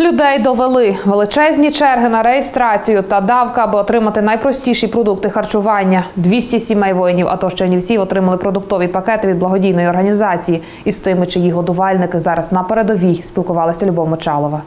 Людей довели величезні черги на реєстрацію та давка, аби отримати найпростіші продукти харчування. 200 сімей воїнів АТО Чернівців отримали продуктові пакети від благодійної організації. Із тими, чиї годувальники зараз на передовій спілкувалася Любов Мочалова.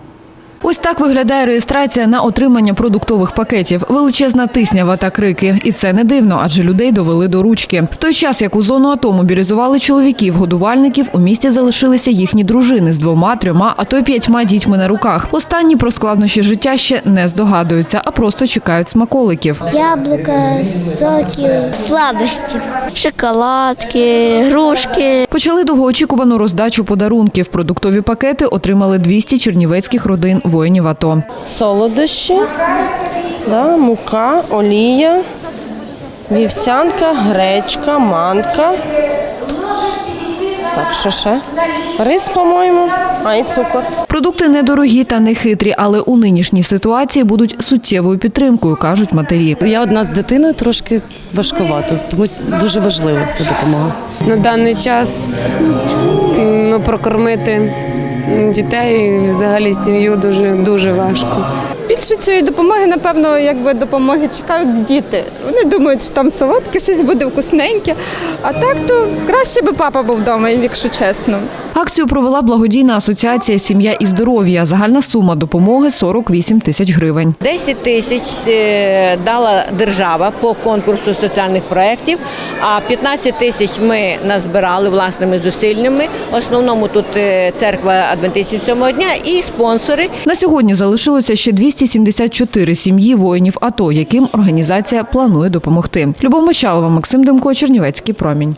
Ось так виглядає реєстрація на отримання продуктових пакетів. Величезна тиснява та крики. І це не дивно, адже людей довели до ручки. В той час, як у зону АТО мобілізували чоловіків, годувальників, у місті залишилися їхні дружини з двома, трьома, а то й п'ятьма дітьми на руках. Останні про складнощі життя ще не здогадуються, а просто чекають смаколиків. Яблука, соки, слабості, шоколадки, грушки. Почали довгоочікувану роздачу подарунків. Продуктові пакети отримали 200 чернівецьких родин воїнів АТО. солодощі, да, мука, олія, вівсянка, гречка, манка. Так, що ще? Рис, по-моєму, а і цукор. Продукти недорогі та не хитрі, але у нинішній ситуації будуть суттєвою підтримкою, кажуть матері. Я одна з дитиною трошки важкувато, тому дуже важлива ця допомога. на даний час ну, прокормити дітей взагалі сім'ю дуже дуже важко. Більше цієї допомоги, напевно, якби допомоги чекають діти. Вони думають, що там солодке, щось буде вкусненьке. А так то краще би папа був вдома, якщо чесно. Акцію провела благодійна асоціація Сім'я і здоров'я. Загальна сума допомоги 48 тисяч гривень. 10 тисяч е, дала держава по конкурсу соціальних проєктів, а 15 тисяч ми назбирали власними зусиллями. В основному тут е, церква адвентистів сьомого дня і спонсори. На сьогодні залишилося ще 274 сім'ї воїнів АТО, яким організація планує допомогти. Любов Мочалова, Максим Демко, Чернівецький промінь.